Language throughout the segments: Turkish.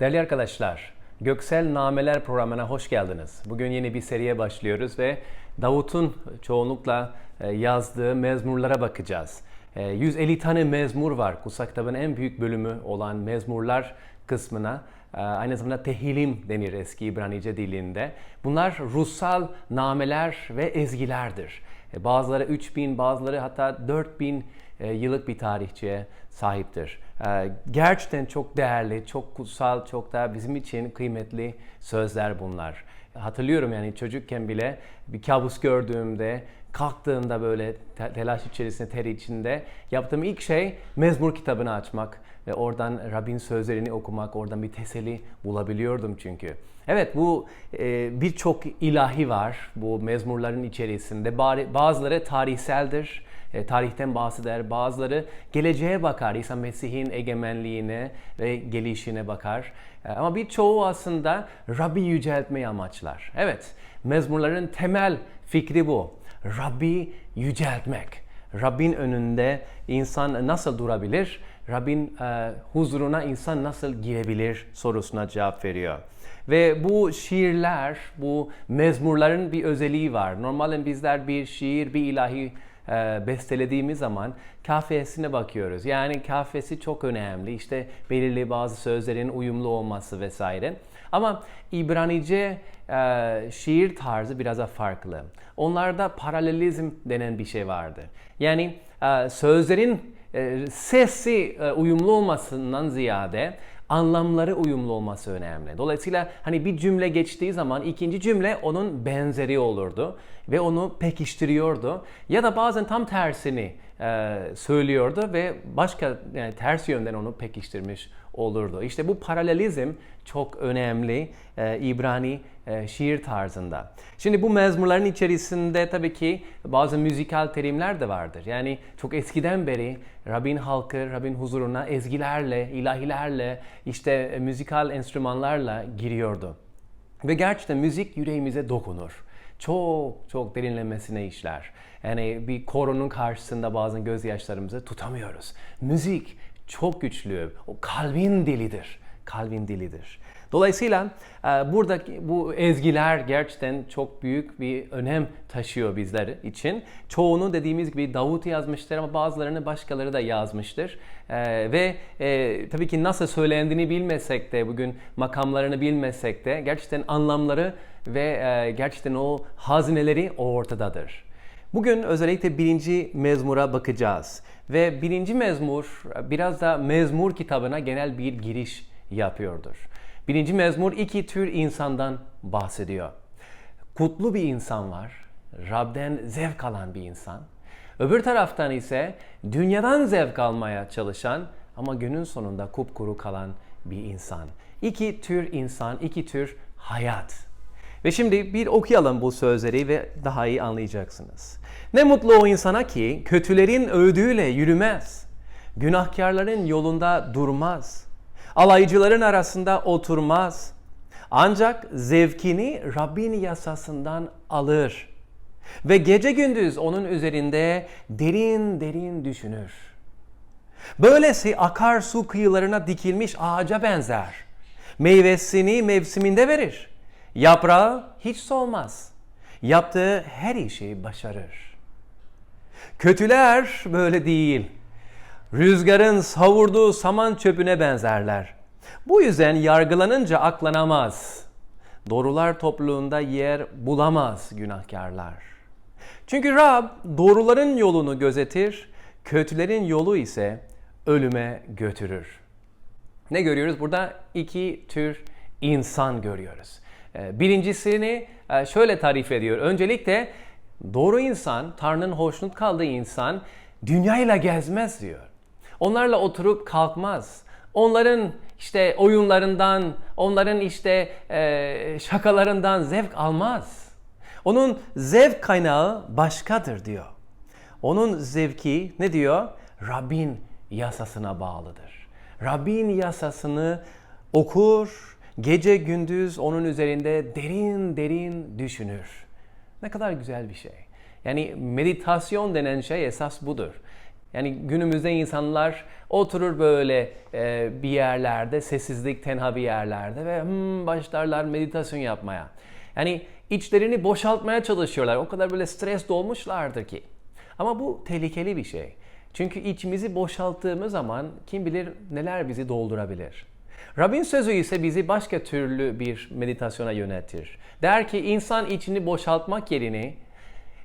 Değerli arkadaşlar, Göksel Nameler programına hoş geldiniz. Bugün yeni bir seriye başlıyoruz ve Davut'un çoğunlukla e, yazdığı mezmurlara bakacağız. E, 150 tane mezmur var. Kutsal kitabın en büyük bölümü olan mezmurlar kısmına e, aynı zamanda tehilim denir eski İbranice dilinde. Bunlar ruhsal nameler ve ezgilerdir. E, Bazıları 3000, bazıları hatta 4000 e, yıllık bir tarihçeye sahiptir. E, Gerçekten çok değerli, çok kutsal, çok da bizim için kıymetli sözler bunlar. Hatırlıyorum yani çocukken bile bir kabus gördüğümde, kalktığımda böyle te- telaş içerisinde, ter içinde yaptığım ilk şey mezmur kitabını açmak ve oradan Rabbin sözlerini okumak, oradan bir teselli bulabiliyordum çünkü. Evet bu e, birçok ilahi var bu mezmurların içerisinde. Bazıları tarihseldir, e, tarihten bahseder. Bazıları geleceğe bakar, İsa Mesih'in egemenliğine ve gelişine bakar. E, ama birçoğu aslında Rabbi yüceltmeyi amaçlar. Evet, mezmurların temel fikri bu. Rabbi yüceltmek. Rabbin önünde insan nasıl durabilir? Rabbin e, huzuruna insan nasıl girebilir sorusuna cevap veriyor. Ve bu şiirler, bu mezmurların bir özelliği var. Normalde bizler bir şiir, bir ilahi e, bestelediğimiz zaman kafiyesine bakıyoruz. Yani kafiyesi çok önemli. İşte belirli bazı sözlerin uyumlu olması vesaire. Ama İbranice e, şiir tarzı biraz da farklı. Onlarda paralelizm denen bir şey vardır. Yani e, sözlerin sesi e, uyumlu olmasından ziyade anlamları uyumlu olması önemli. Dolayısıyla hani bir cümle geçtiği zaman ikinci cümle onun benzeri olurdu ve onu pekiştiriyordu. Ya da bazen tam tersini e, söylüyordu ve başka yani ters yönden onu pekiştirmiş olurdu. İşte bu paralelizm çok önemli e, İbrani e, şiir tarzında. Şimdi bu mezmurların içerisinde tabii ki bazı müzikal terimler de vardır. Yani çok eskiden beri Rabbin halkı, Rabbin huzuruna ezgilerle, ilahilerle, işte müzikal enstrümanlarla giriyordu. Ve gerçekten müzik yüreğimize dokunur. Çok çok derinlemesine işler. Yani bir koronun karşısında bazen gözyaşlarımızı tutamıyoruz. Müzik çok güçlü. O kalbin dilidir. Kalbin dilidir. Dolayısıyla e, buradaki bu ezgiler gerçekten çok büyük bir önem taşıyor bizler için. Çoğunu dediğimiz gibi Davut yazmıştır ama bazılarını başkaları da yazmıştır. E, ve e, tabii ki nasıl söylendiğini bilmesek de bugün makamlarını bilmesek de gerçekten anlamları ve gerçekten o hazineleri ortadadır. Bugün özellikle birinci mezmura bakacağız. Ve birinci mezmur biraz da mezmur kitabına genel bir giriş yapıyordur. Birinci mezmur iki tür insandan bahsediyor. Kutlu bir insan var, Rab'den zevk alan bir insan. Öbür taraftan ise dünyadan zevk almaya çalışan ama günün sonunda kupkuru kalan bir insan. İki tür insan, iki tür hayat. Ve şimdi bir okuyalım bu sözleri ve daha iyi anlayacaksınız. Ne mutlu o insana ki kötülerin övdüğüyle yürümez. Günahkarların yolunda durmaz. Alaycıların arasında oturmaz. Ancak zevkini Rabbin yasasından alır. Ve gece gündüz onun üzerinde derin derin düşünür. Böylesi akarsu kıyılarına dikilmiş ağaca benzer. Meyvesini mevsiminde verir. Yaprağı hiç solmaz. Yaptığı her işi başarır. Kötüler böyle değil. Rüzgarın savurduğu saman çöpüne benzerler. Bu yüzden yargılanınca aklanamaz. Doğrular topluluğunda yer bulamaz günahkarlar. Çünkü Rab doğruların yolunu gözetir, kötülerin yolu ise ölüme götürür. Ne görüyoruz? Burada iki tür insan görüyoruz. Ee, Birincisini e, şöyle tarif ediyor. Öncelikle doğru insan, Tanrı'nın hoşnut kaldığı insan dünyayla gezmez diyor. Onlarla oturup kalkmaz. Onların işte oyunlarından, onların işte e, şakalarından zevk almaz. Onun zevk kaynağı başkadır diyor. Onun zevki ne diyor? Rabbin yasasına bağlıdır. Rabbin yasasını okur, gece gündüz onun üzerinde derin derin düşünür. Ne kadar güzel bir şey. Yani meditasyon denen şey esas budur. Yani günümüzde insanlar oturur böyle e, bir yerlerde, sessizlik, tenha bir yerlerde ve hmm, başlarlar meditasyon yapmaya. Yani içlerini boşaltmaya çalışıyorlar. O kadar böyle stres dolmuşlardır ki. Ama bu tehlikeli bir şey. Çünkü içimizi boşalttığımız zaman kim bilir neler bizi doldurabilir. Rabbin sözü ise bizi başka türlü bir meditasyona yönetir. Der ki insan içini boşaltmak yerine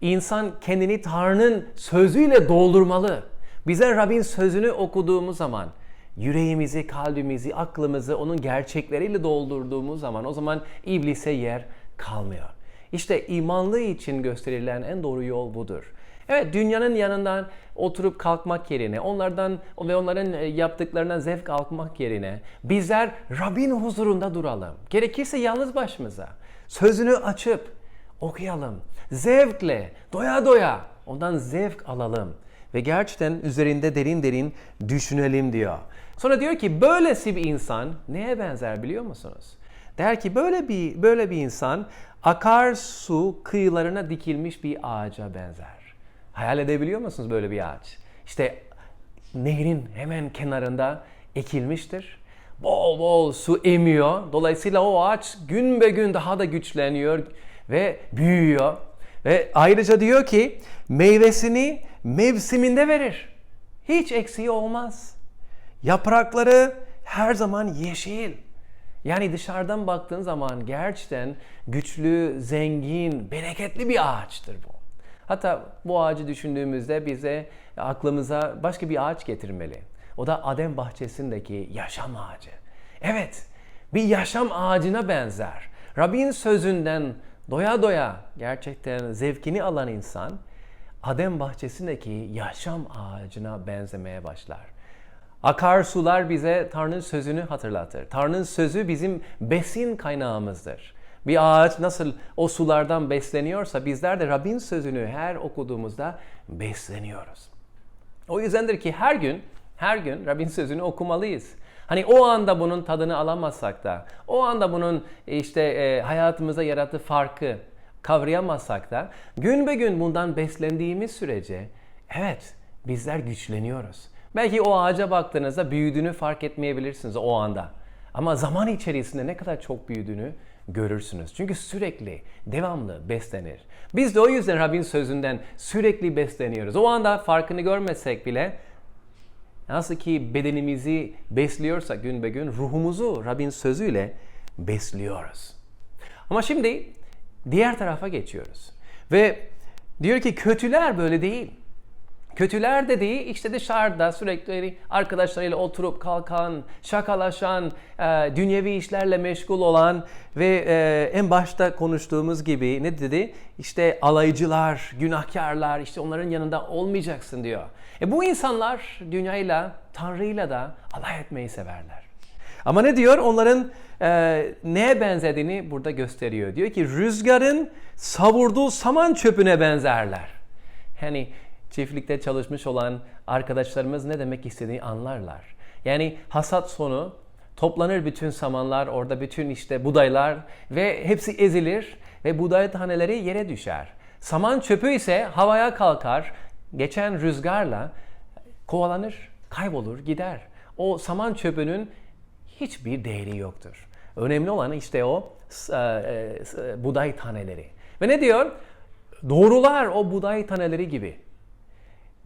insan kendini Tanrı'nın sözüyle doldurmalı. Bize Rabbin sözünü okuduğumuz zaman yüreğimizi, kalbimizi, aklımızı onun gerçekleriyle doldurduğumuz zaman o zaman iblise yer kalmıyor. İşte imanlı için gösterilen en doğru yol budur. Evet dünyanın yanından oturup kalkmak yerine, onlardan ve onların e, yaptıklarından zevk almak yerine bizler Rabbin huzurunda duralım. Gerekirse yalnız başımıza. Sözünü açıp okuyalım. Zevkle, doya doya ondan zevk alalım. Ve gerçekten üzerinde derin derin düşünelim diyor. Sonra diyor ki böylesi bir insan neye benzer biliyor musunuz? Der ki böyle bir böyle bir insan akarsu kıyılarına dikilmiş bir ağaca benzer. Hayal edebiliyor musunuz böyle bir ağaç? İşte nehrin hemen kenarında ekilmiştir. Bol bol su emiyor. Dolayısıyla o ağaç gün be gün daha da güçleniyor ve büyüyor. Ve ayrıca diyor ki meyvesini mevsiminde verir. Hiç eksiği olmaz. Yaprakları her zaman yeşil. Yani dışarıdan baktığın zaman gerçekten güçlü, zengin, bereketli bir ağaçtır bu. Hatta bu ağacı düşündüğümüzde bize aklımıza başka bir ağaç getirmeli. O da Adem bahçesindeki yaşam ağacı. Evet, bir yaşam ağacına benzer. Rabbin sözünden doya doya gerçekten zevkini alan insan Adem bahçesindeki yaşam ağacına benzemeye başlar. Akarsular bize Tanrı'nın sözünü hatırlatır. Tanrı'nın sözü bizim besin kaynağımızdır. Bir ağaç nasıl o sulardan besleniyorsa bizler de Rabbin sözünü her okuduğumuzda besleniyoruz. O yüzdendir ki her gün her gün Rabbin sözünü okumalıyız. Hani o anda bunun tadını alamazsak da, o anda bunun işte e, hayatımıza yarattığı farkı kavrayamazsak da gün be gün bundan beslendiğimiz sürece evet bizler güçleniyoruz. Belki o ağaca baktığınızda büyüdüğünü fark etmeyebilirsiniz o anda. Ama zaman içerisinde ne kadar çok büyüdüğünü görürsünüz. Çünkü sürekli, devamlı beslenir. Biz de o yüzden Rabbin sözünden sürekli besleniyoruz. O anda farkını görmesek bile nasıl ki bedenimizi besliyorsa gün be gün ruhumuzu Rabbin sözüyle besliyoruz. Ama şimdi diğer tarafa geçiyoruz. Ve diyor ki kötüler böyle değil. Kötüler dediği işte dışarıda sürekli arkadaşlarıyla oturup kalkan, şakalaşan, e, dünyevi işlerle meşgul olan ve e, en başta konuştuğumuz gibi ne dedi? İşte alaycılar, günahkarlar, işte onların yanında olmayacaksın diyor. E bu insanlar dünyayla, Tanrı'yla da alay etmeyi severler. Ama ne diyor? Onların e, neye benzediğini burada gösteriyor. Diyor ki rüzgarın savurduğu saman çöpüne benzerler. Hani çiftlikte çalışmış olan arkadaşlarımız ne demek istediğini anlarlar. Yani hasat sonu toplanır bütün samanlar, orada bütün işte budaylar ve hepsi ezilir ve buday taneleri yere düşer. Saman çöpü ise havaya kalkar, geçen rüzgarla kovalanır, kaybolur, gider. O saman çöpünün hiçbir değeri yoktur. Önemli olan işte o e, e, buday taneleri. Ve ne diyor? Doğrular o buday taneleri gibi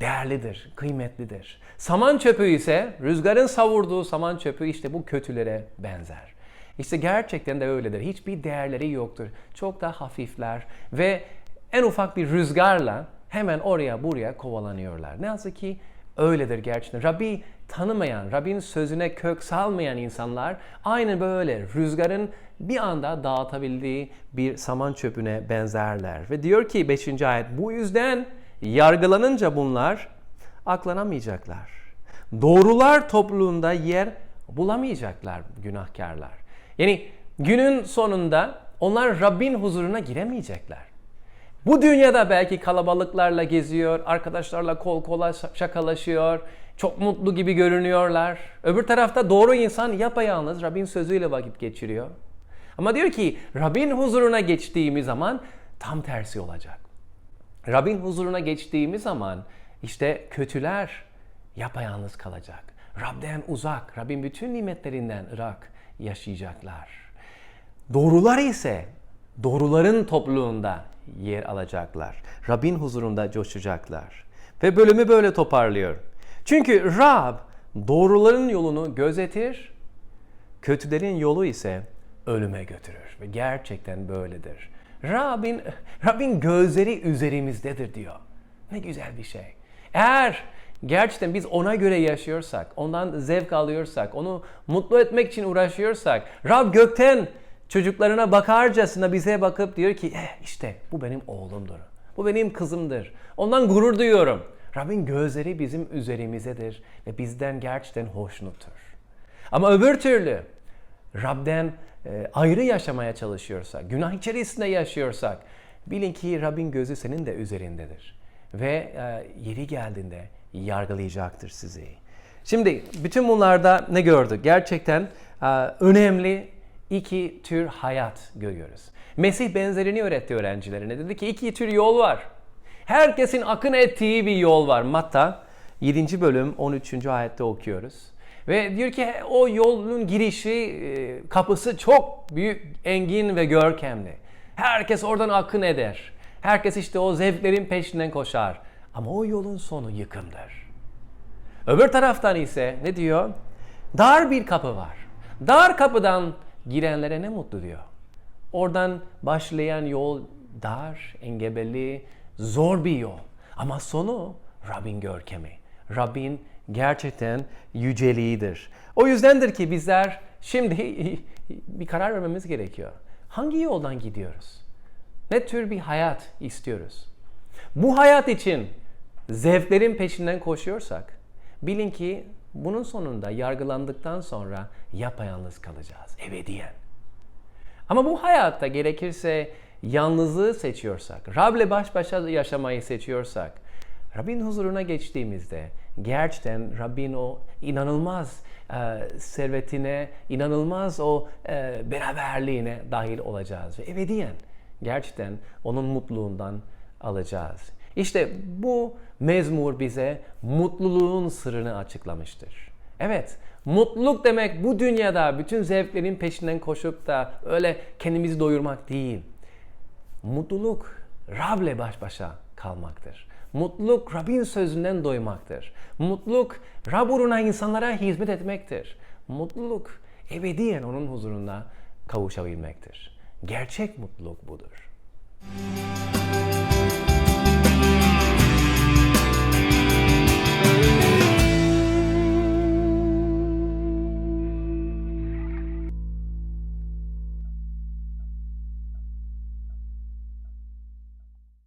değerlidir, kıymetlidir. Saman çöpü ise rüzgarın savurduğu saman çöpü işte bu kötülere benzer. İşte gerçekten de öyledir. Hiçbir değerleri yoktur. Çok da hafifler ve en ufak bir rüzgarla hemen oraya buraya kovalanıyorlar. Ne yazık ki öyledir gerçekten. Rabbi tanımayan, Rabbin sözüne kök salmayan insanlar aynı böyle rüzgarın bir anda dağıtabildiği bir saman çöpüne benzerler. Ve diyor ki 5. ayet bu yüzden yargılanınca bunlar aklanamayacaklar. Doğrular topluluğunda yer bulamayacaklar günahkarlar. Yani günün sonunda onlar Rabbin huzuruna giremeyecekler. Bu dünyada belki kalabalıklarla geziyor, arkadaşlarla kol kola şakalaşıyor, çok mutlu gibi görünüyorlar. Öbür tarafta doğru insan yapayalnız Rabbin sözüyle vakit geçiriyor. Ama diyor ki Rabbin huzuruna geçtiğimiz zaman tam tersi olacak. Rabbin huzuruna geçtiğimiz zaman İşte kötüler yapayalnız kalacak. Rab'den uzak, Rabbin bütün nimetlerinden ırak yaşayacaklar. Doğrular ise doğruların topluluğunda yer alacaklar. Rabbin huzurunda coşacaklar. Ve bölümü böyle toparlıyor. Çünkü Rab doğruların yolunu gözetir, kötülerin yolu ise ölüme götürür. Ve gerçekten böyledir. Rabbin, Rabbin gözleri üzerimizdedir diyor. Ne güzel bir şey. Eğer gerçekten biz ona göre yaşıyorsak, ondan zevk alıyorsak, onu mutlu etmek için uğraşıyorsak, Rab gökten çocuklarına bakarcasına bize bakıp diyor ki eh, işte bu benim oğlumdur. Bu benim kızımdır. Ondan gurur duyuyorum. Rabbin gözleri bizim üzerimizdedir ve bizden gerçekten hoşnuttur. Ama öbür türlü Rab'den e, ayrı yaşamaya çalışıyorsak, günah içerisinde yaşıyorsak bilin ki Rabbin gözü senin de üzerindedir. Ve e, yeri geldiğinde yargılayacaktır sizi. Şimdi bütün bunlarda ne gördük? Gerçekten e, önemli iki tür hayat görüyoruz. Mesih benzerini öğretti öğrencilerine. Dedi ki iki tür yol var. Herkesin akın ettiği bir yol var. Matta 7. bölüm 13. ayette okuyoruz. Ve diyor ki o yolun girişi, e, kapısı çok büyük, engin ve görkemli. Herkes oradan akın eder. Herkes işte o zevklerin peşinden koşar. Ama o yolun sonu yıkımdır. Öbür taraftan ise ne diyor? Dar bir kapı var. Dar kapıdan girenlere ne mutlu diyor. Oradan başlayan yol dar, engebeli, zor bir yol. Ama sonu Rabbin görkemi. Rabbin gerçekten yüceliğidir. O yüzdendir ki bizler şimdi bir karar vermemiz gerekiyor. Hangi yoldan gidiyoruz? Ne tür bir hayat istiyoruz? Bu hayat için zevklerin peşinden koşuyorsak bilin ki bunun sonunda yargılandıktan sonra yapayalnız kalacağız ebediyen. Ama bu hayatta gerekirse yalnızlığı seçiyorsak, Rab'le baş başa yaşamayı seçiyorsak, Rabbin huzuruna geçtiğimizde gerçekten Rabbin o inanılmaz e, servetine, inanılmaz o e, beraberliğine dahil olacağız. Ve ebediyen gerçekten onun mutluluğundan alacağız. İşte bu mezmur bize mutluluğun sırrını açıklamıştır. Evet, mutluluk demek bu dünyada bütün zevklerin peşinden koşup da öyle kendimizi doyurmak değil. Mutluluk Rab'le baş başa kalmaktır. Mutluluk Rabbin sözünden doymaktır. Mutluluk Rab uğruna insanlara hizmet etmektir. Mutluluk ebediyen onun huzuruna kavuşabilmektir. Gerçek mutluluk budur.